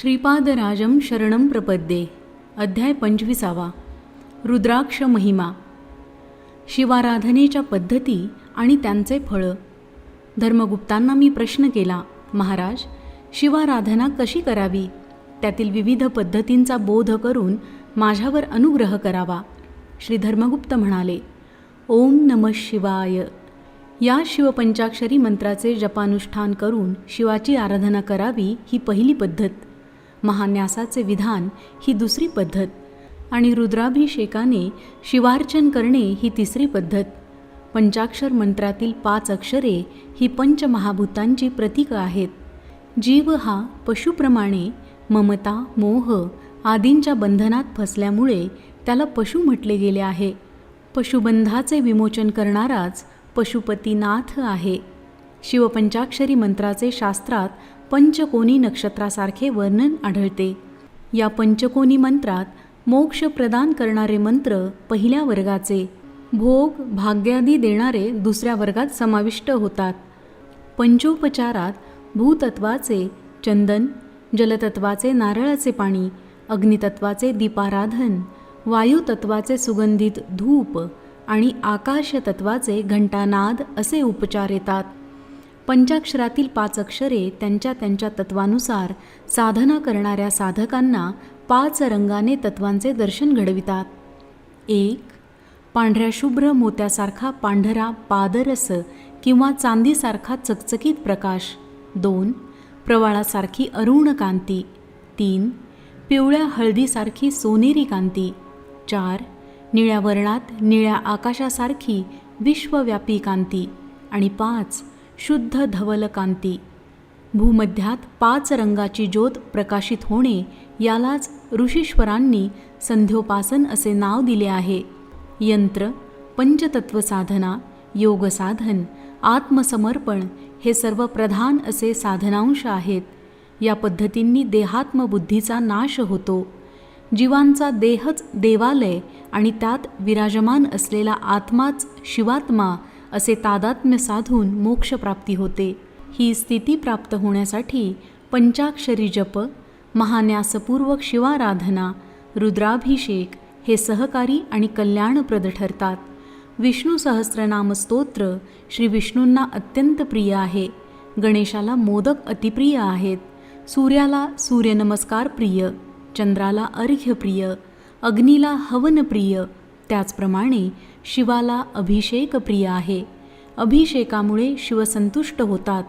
श्रीपादराजम शरणं प्रपद्ये. अध्याय पंचविसावा. रुद्राक्ष महिमा. शिवाराधनेच्या पद्धती आणि त्यांचे फळं. धर्मगुप्तांना मी प्रश्न केला महाराज शिवाराधना कशी करावी? त्यातील विविध पद्धतींचा बोध करून माझ्यावर अनुग्रह करावा. श्री धर्मगुप्त म्हणाले ओम नम शिवाय. या शिवपंचाक्षरी मंत्राचे जपानुष्ठान करून शिवाची आराधना करावी ही पहिली पद्धत. महान्यासाचे विधान ही दुसरी पद्धत आणि रुद्राभिषेकाने शिवार्चन करणे ही तिसरी पद्धत. पंचाक्षर मंत्रातील पाच अक्षरे ही पंचमहाभूतांची प्रतीकं आहेत. जीव हा पशुप्रमाणे ममता मोह आदींच्या बंधनात फसल्यामुळे त्याला पशु म्हटले गेले आहे. पशुबंधाचे विमोचन करणाराच पशुपतीनाथ आहे. शिवपंचाक्षरी मंत्राचे शास्त्रात पंचकोनी नक्षत्रासारखे वर्णन आढळते. या पंचकोनी मंत्रात मोक्ष प्रदान करणारे मंत्र पहिल्या वर्गाचे भोग भाग्यादी देणारे दुसऱ्या वर्गात समाविष्ट होतात. पंचोपचारात भूतत्वाचे चंदन जलतत्वाचे नारळाचे पाणी अग्नितत्वाचे दीपाराधन वायुतत्वाचे सुगंधित धूप आणि आकाशतत्वाचे घंटानाद असे उपचार येतात. पंचाक्षरातील पाच अक्षरे त्यांच्या त्यांच्या तत्वानुसार साधना करणाऱ्या साधकांना पाच रंगाने तत्वांचे दर्शन घडवितात. एक पांढऱ्या शुभ्र मोत्यासारखा पांढरा पादरस किंवा चांदीसारखा चकचकीत प्रकाश. दोन प्रवाळासारखी अरुण कांती. तीन पिवळ्या हळदीसारखी सोनेरी कांती. चार निळ्या वर्णात निळ्या आकाशासारखी विश्वव्यापी कांती. आणि पाच शुद्ध धवलकांती. भूमध्यात पाच रंगाची ज्योत प्रकाशित होणे यालाच ऋषीश्वरांनी संध्योपासन असे नाव दिले आहे. यंत्र पंचतत्व साधना योगसाधन आत्मसमर्पण हे सर्व प्रधान असे साधनांश आहेत. या पद्धतींनी देहात्मबुद्धीचा नाश होतो. जीवांचा देहच देवालय आणि त्यात विराजमान असलेला आत्माच शिवात्मा असे तादात्म्य साधून मोक्षप्राप्ती होते. ही स्थिती प्राप्त होण्यासाठी पंचाक्षरी जप महान्यासपूर्वक शिवाराधना रुद्राभिषेक हे सहकारी आणि कल्याणप्रद ठरतात. विष्णू सहस्रनाम स्तोत्र श्री विष्णूंना अत्यंत प्रिय आहे. गणेशाला मोदक अतिप्रिय आहेत. सूर्याला सूर्यनमस्कार प्रिय चंद्राला अर्घ्य प्रिय अग्नीला हवन प्रिय त्याचप्रमाणे शिवाला अभिषेक प्रिय आहे. अभिषेकामुळे शिवसंतुष्ट होतात.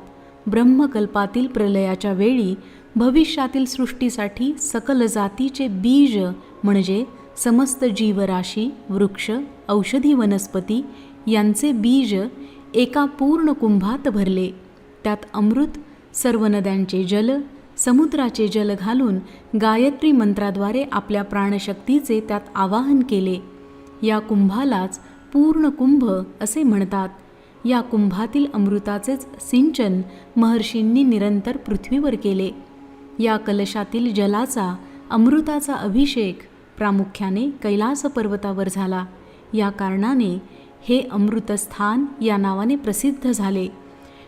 ब्रह्मकल्पातील प्रलयाच्या वेळी भविष्यातील सृष्टीसाठी सकल जातीचे बीज म्हणजे समस्त जीवराशी वृक्ष औषधी वनस्पती यांचे बीज एका पूर्ण कुंभात भरले. त्यात अमृत सर्व नद्यांचे जल समुद्राचे जल घालून गायत्री मंत्राद्वारे आपल्या प्राणशक्तीचे त्यात आवाहन केले. या कुंभालाच पूर्ण कुंभ असे म्हणतात. या कुंभातील अमृताचेच सिंचन महर्षींनी निरंतर पृथ्वीवर केले. या कलशातील जलाचा अमृताचा अभिषेक प्रामुख्याने कैलास पर्वतावर झाला. या कारणाने हे अमृतस्थान या नावाने प्रसिद्ध झाले.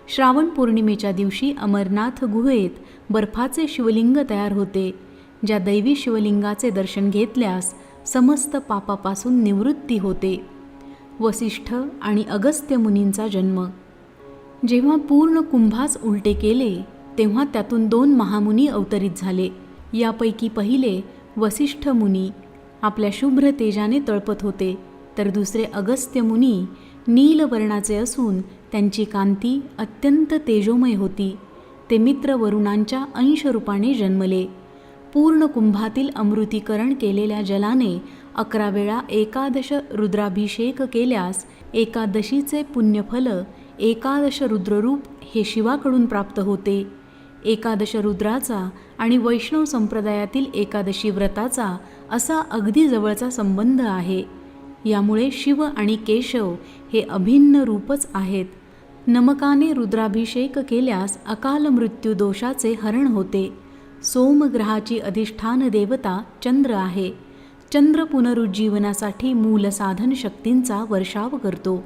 श्रावण पौर्णिमेच्या दिवशी अमरनाथ गुहेत बर्फाचे शिवलिंग तयार होते. ज्या दैवी शिवलिंगाचे दर्शन घेतल्यास समस्त पापापासून निवृत्ती होते. वसिष्ठ आणि अगस्त्य मुनींचा जन्म. जेव्हा पूर्ण कुंभास उलटे केले तेव्हा त्यातून दोन महामुनी अवतरित झाले. यापैकी पहिले वसिष्ठ मुनी आपल्या शुभ्र तेजाने तळपत होते तर दुसरे अगस्त्य मुनी नीलवर्णाचे असून त्यांची कांती अत्यंत तेजोमय होती. ते मित्र वरुणांच्या अंशरूपाने जन्मले. पूर्ण कुंभातील अमृतीकरण केलेल्या जलाने अकरा वेळा एकादश रुद्राभिषेक केल्यास एकादशीचे पुण्यफल एकादश रुद्ररूप हे शिवाकडून प्राप्त होते. एकादश रुद्राचा आणि वैष्णव संप्रदायातील एकादशी व्रताचा असा अगदी जवळचा संबंध आहे. यामुळे शिव आणि केशव हे अभिन्न रूपच आहेत. नमकाने रुद्राभिषेक केल्यास अकाल मृत्यू दोषाचे हरण होते. सोमग्रहाची अधिष्ठान देवता चंद्र आहे. चंद्र पुनरुज्जीवनासाठी मूल साधन शक्तींचा वर्षाव करतो.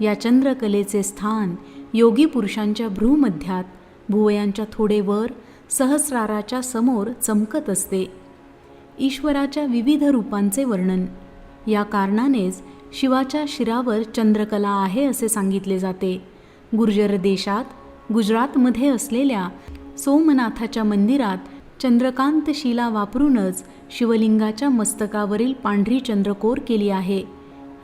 या चंद्रकलेचे स्थान योगी पुरुषांच्या भ्रूमध्यात भुवयांच्या थोडे वर सहस्राराच्या समोर चमकत असते. ईश्वराच्या विविध रूपांचे वर्णन. या कारणानेच शिवाच्या शिरावर चंद्रकला आहे असे सांगितले जाते. गुर्जर देशात गुजरातमध्ये असलेल्या सोमनाथाच्या मंदिरात चंद्रकांत शिला वापरूनच शिवलिंगाच्या मस्तकावरील पांढरी चंद्रकोर केली आहे.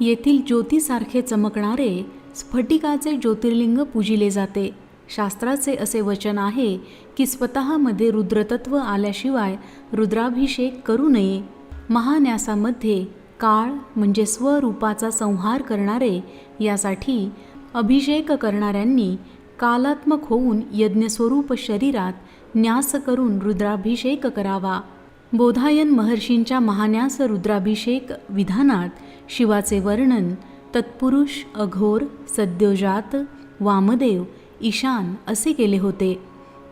येथील ज्योतीसारखे चमकणारे स्फटिकाचे ज्योतिर्लिंग पूजिले जाते. शास्त्राचे असे वचन आहे की स्वतःमध्ये रुद्रतत्व आल्याशिवाय रुद्राभिषेक करू नये. महान्यासामध्ये काळ म्हणजे स्वरूपाचा संहार करणारे यासाठी अभिषेक करणाऱ्यांनी कालात्मक होऊन यज्ञस्वरूप शरीरात न्यास करून रुद्राभिषेक करावा. बोधायन महर्षींच्या महान्यास रुद्राभिषेक विधानात शिवाचे वर्णन तत्पुरुष अघोर सद्योजात वामदेव ईशान असे केले होते.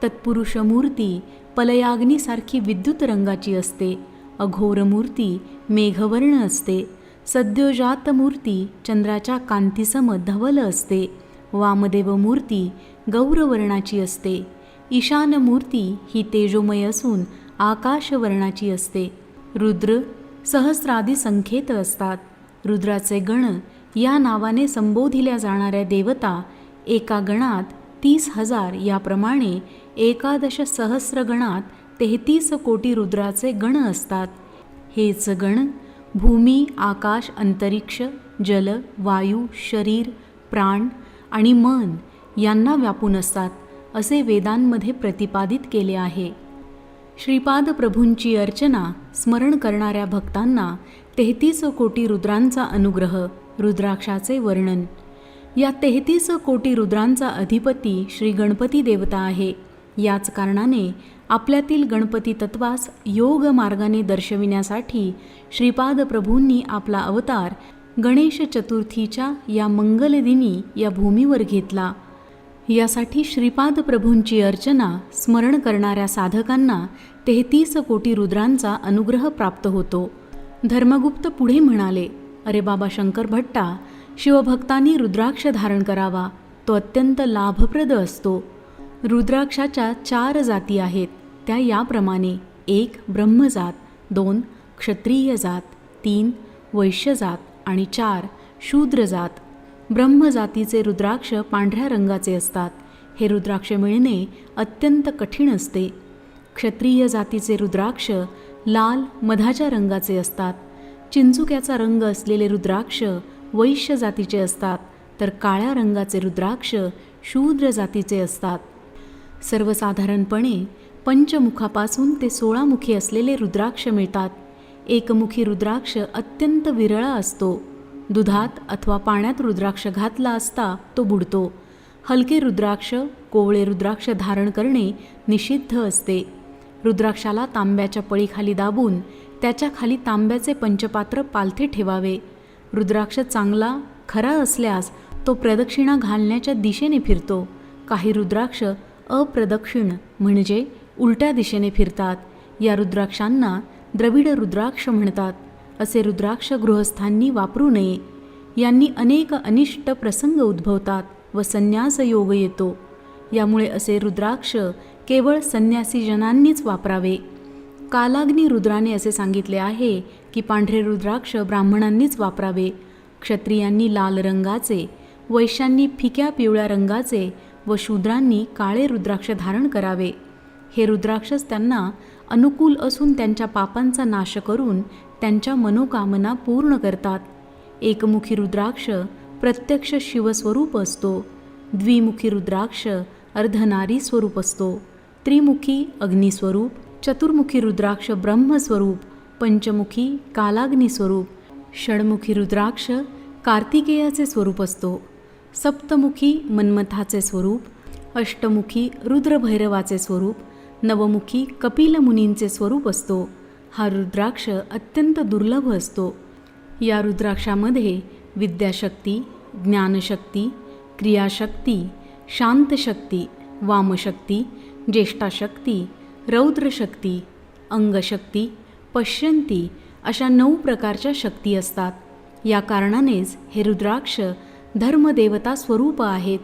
तत्पुरुष मूर्ती पलयाग्नीसारखी विद्युत रंगाची असते. अघोर मूर्ती मेघवर्ण असते. सद्योजात मूर्ती चंद्राच्या कांतीसम धवल असते. वामदेव मूर्ती गौरवर्णाची असते. ईशान मूर्ती ही तेजोमय असून आकाशवर्णाची असते. रुद्र सहस्रादी संख्येत असतात. रुद्राचे गण या नावाने संबोधिल्या जाणाऱ्या देवता एका गणात तीस हजार याप्रमाणे एकादश सहस्र गणात तेहतीस कोटी रुद्राचे गण असतात. हेच गण भूमी आकाश अंतरिक्ष जल वायू शरीर प्राण आणि मन यांना व्यापून असतात असे वेदांमध्ये प्रतिपादित केले आहे. श्रीपाद प्रभूंची अर्चना स्मरण करणाऱ्या भक्तांना तेहतीस कोटी रुद्रांचा अनुग्रह रुद्राक्षाचे वर्णन. या तेहतीस कोटी रुद्रांचा अधिपती श्री गणपती देवता आहे. याच कारणाने आपल्यातील गणपती तत्वास योग मार्गाने दर्शविण्यासाठी श्रीपाद प्रभूंनी आपला अवतार गणेश चतुर्थीच्या या मंगलदिनी या भूमीवर घेतला. यासाठी श्रीपाद प्रभूंची अर्चना स्मरण करणाऱ्या साधकांना तेहतीस कोटी रुद्रांचा अनुग्रह प्राप्त होतो. धर्मगुप्त पुढे म्हणाले अरे बाबा शंकर भट्टा शिवभक्तांनी रुद्राक्ष धारण करावा. तो अत्यंत लाभप्रद असतो. रुद्राक्षाच्या चार जाती आहेत. त्या याप्रमाणे एक ब्रह्मजात दोन क्षत्रिय जात तीन वैश्यजात आणि चार शूद्र जात. ब्रह्मजातीचे रुद्राक्ष पांढऱ्या रंगाचे असतात. हे रुद्राक्ष मिळणे अत्यंत कठीण असते. क्षत्रिय जातीचे रुद्राक्ष लाल मधाच्या रंगाचे असतात. चिंचुक्याचा रंग असलेले रुद्राक्ष वैश्य जातीचे असतात तर काळ्या रंगाचे रुद्राक्ष शूद्र जातीचे असतात. सर्वसाधारणपणे पंचमुखापासून ते सोळामुखी असलेले रुद्राक्ष मिळतात. एकमुखी रुद्राक्ष अत्यंत विरळा असतो. दुधात अथवा पाण्यात रुद्राक्ष घातला असता तो बुडतो. हलके रुद्राक्ष कोवळे रुद्राक्ष धारण करणे निषिद्ध असते. रुद्राक्षाला तांब्याच्या पळीखाली दाबून त्याच्याखाली तांब्याचे पंचपात्र पालथे ठेवावे. रुद्राक्ष चांगला खरा असल्यास तो प्रदक्षिणा घालण्याच्या दिशेने फिरतो. काही रुद्राक्ष अप्रदक्षिण म्हणजे उलट्या दिशेने फिरतात. या रुद्राक्षांना द्रविड रुद्राक्ष म्हणतात. असे रुद्राक्ष गृहस्थांनी वापरू नये. यांनी अनेक अनिष्ट प्रसंग उद्भवतात व संन्यास योग येतो. यामुळे असे रुद्राक्ष केवळ संन्यासीजनांनीच वापरावे. कालाग्नी रुद्राने असे सांगितले आहे की पांढरे रुद्राक्ष ब्राह्मणांनीच वापरावे. क्षत्रियांनी लाल रंगाचे वैश्यांनी फिक्या पिवळ्या रंगाचे व शूद्रांनी काळे रुद्राक्ष धारण करावे. हे रुद्राक्षच त्यांना अनुकूल असून त्यांच्या पापांचा नाश करून त्यांच्या मनोकामना पूर्ण करतात. एकमुखी रुद्राक्ष प्रत्यक्ष शिवस्वरूप असतो. द्विमुखी रुद्राक्ष अर्धनारी स्वरूप असतो. त्रिमुखी अग्निस्वरूप चतुर्मुखी रुद्राक्ष ब्रह्मस्वरूप पंचमुखी कालाग्नी स्वरूप षडमुखी रुद्राक्ष कार्तिकेयाचे स्वरूप असतो. सप्तमुखी मन्मथाचे स्वरूप अष्टमुखी रुद्रभैरवाचे स्वरूप नवमुखी कपिल मुनींचे स्वरूप असतो. हा रुद्राक्ष अत्यंत दुर्लभ असतो. या रुद्राक्षामध्ये विद्याशक्ती ज्ञानशक्ती क्रियाशक्ती शांतशक्ती वामशक्ती ज्येष्ठाशक्ती रौद्रशक्ती अंगशक्ती पश्यंती अशा नऊ प्रकारच्या शक्ती असतात. या कारणानेच हे रुद्राक्ष धर्मदेवता स्वरूप आहेत.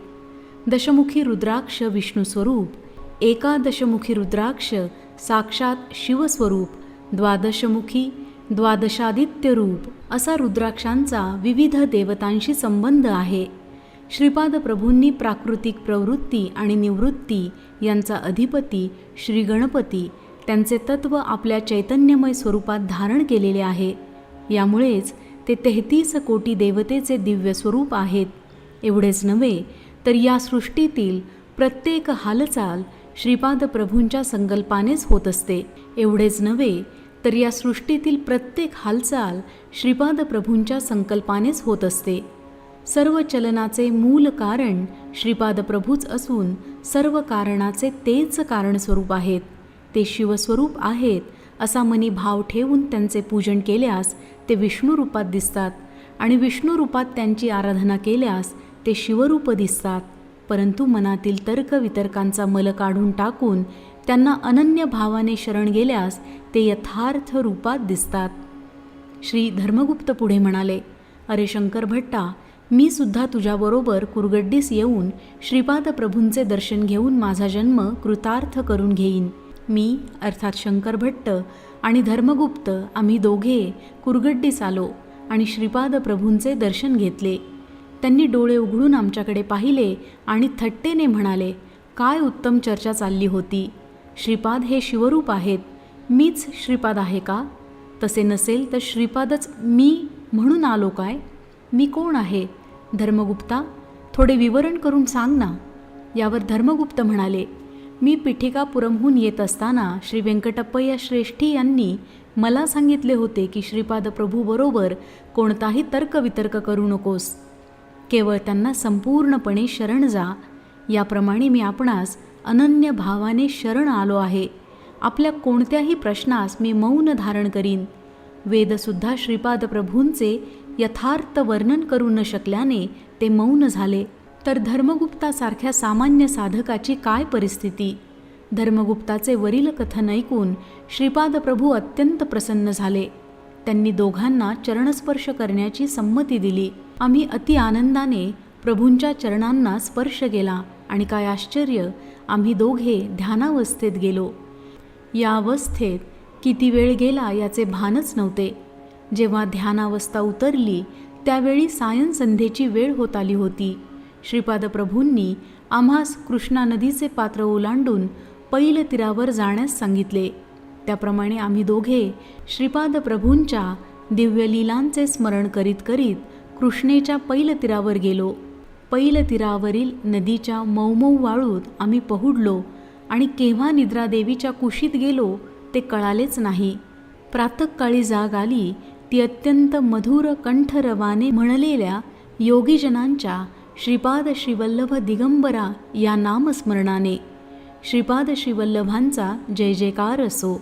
दशमुखी रुद्राक्ष विष्णू स्वरूप एकादशमुखी रुद्राक्ष साक्षात शिवस्वरूप द्वादशमुखी द्वादशादित्य रूप असा रुद्राक्षांचा विविध देवतांशी संबंध आहे. श्रीपाद प्रभूंनी प्राकृतिक प्रवृत्ती आणि निवृत्ती यांचा अधिपती श्री गणपती त्यांचे तत्व आपल्या चैतन्यमय स्वरूपात धारण केलेले आहे. यामुळेच ते तेहतीस कोटी देवतेचे दिव्य स्वरूप आहेत. एवढेच नव्हे तर या सृष्टीतील प्रत्येक हालचाल श्रीपाद प्रभूंच्या संकल्पानेच होत असते. एवढेच नव्हे तर या सृष्टीतील प्रत्येक हालचाल श्रीपाद प्रभूंच्या संकल्पानेच होत असते. सर्व चलनाचे मूल कारण श्रीपाद प्रभूच असून सर्व कारणाचे तेच कारणस्वरूप आहेत. ते शिवस्वरूप आहेत असा मनी भाव ठेवून त्यांचे पूजन केल्यास ते विष्णू रूपात दिसतात आणि विष्णू रूपात त्यांची आराधना केल्यास ते शिवरूप दिसतात. परंतु मनातील तर्कवितर्कांचा मल काढून टाकून त्यांना अनन्य भावाने शरण गेल्यास ते यथार्थ रूपात दिसतात. श्री धर्मगुप्त पुढे म्हणाले अरे शंकर भट्टा मी सुद्धा तुझ्याबरोबर कुरगड्डीस येऊन श्रीपाद प्रभूंचे दर्शन घेऊन माझा जन्म कृतार्थ करून घेईन. मी अर्थात शंकर भट्ट आणि धर्मगुप्त आम्ही दोघे कुरगड्डीस आलो आणि श्रीपाद प्रभूंचे दर्शन घेतले. त्यांनी डोळे उघडून आमच्याकडे पाहिले आणि थट्टेने म्हणाले काय उत्तम चर्चा चालली होती. श्रीपाद हे शिवरूप आहेत. मीच श्रीपाद आहे का? तसे नसेल तर श्रीपादच मी म्हणून आलो काय? मी कोण आहे? धर्मगुप्ता थोडे विवरण करून सांग ना. यावर धर्मगुप्त म्हणाले मी पिठिकापुरमहून येत असताना श्री व्यंकटप्पय्या श्रेष्ठी यांनी मला सांगितले होते की श्रीपाद प्रभूबरोबर कोणताही तर्कवितर्क करू नकोस. केवळ त्यांना संपूर्णपणे शरण जा. याप्रमाणे मी आपणास अनन्य भावाने शरण आलो आहे. आपल्या कोणत्याही प्रश्नास मी मौन धारण करीन. वेदसुद्धा श्रीपाद प्रभूंचे यथार्थ वर्णन करू न शकल्याने ते मौन झाले. तर धर्मगुप्तासारख्या सामान्य साधकाची काय परिस्थिती? धर्मगुप्ताचे वरील कथन ऐकून श्रीपाद प्रभू अत्यंत प्रसन्न झाले. त्यांनी दोघांना चरणस्पर्श करण्याची संमती दिली. आम्ही अति आनंदाने प्रभूंच्या चरणांना स्पर्श केला आणि काय आश्चर्य आम्ही दोघे ध्यानावस्थेत गेलो. या अवस्थेत किती वेळ गेला याचे भानच नव्हते. जेव्हा ध्यानावस्था उतरली त्यावेळी सायन संध्येची वेळ होत आली होती. श्रीपाद प्रभूंनी आम्हास कृष्णा नदीचे पात्र ओलांडून पैल तीरावर जाण्यास सांगितले. त्याप्रमाणे आम्ही दोघे श्रीपाद प्रभूंच्या दिव्यलीलांचे स्मरण करीत करीत कृष्णेच्या पैलतीरावर गेलो. पैलतीरावरील नदीच्या मऊमऊ वाळूत आम्ही पहुडलो आणि केव्हा निद्रादेवीच्या कुशीत गेलो ते कळालेच नाही. प्रातकाळी जाग आली ती अत्यंत मधुर कंठरवाने म्हणलेल्या योगीजनांच्या श्रीपाद श्रीवल्लभ दिगंबरा या नामस्मरणाने. श्रीपाद श्रीवल्लभांचा जय जयकार असो.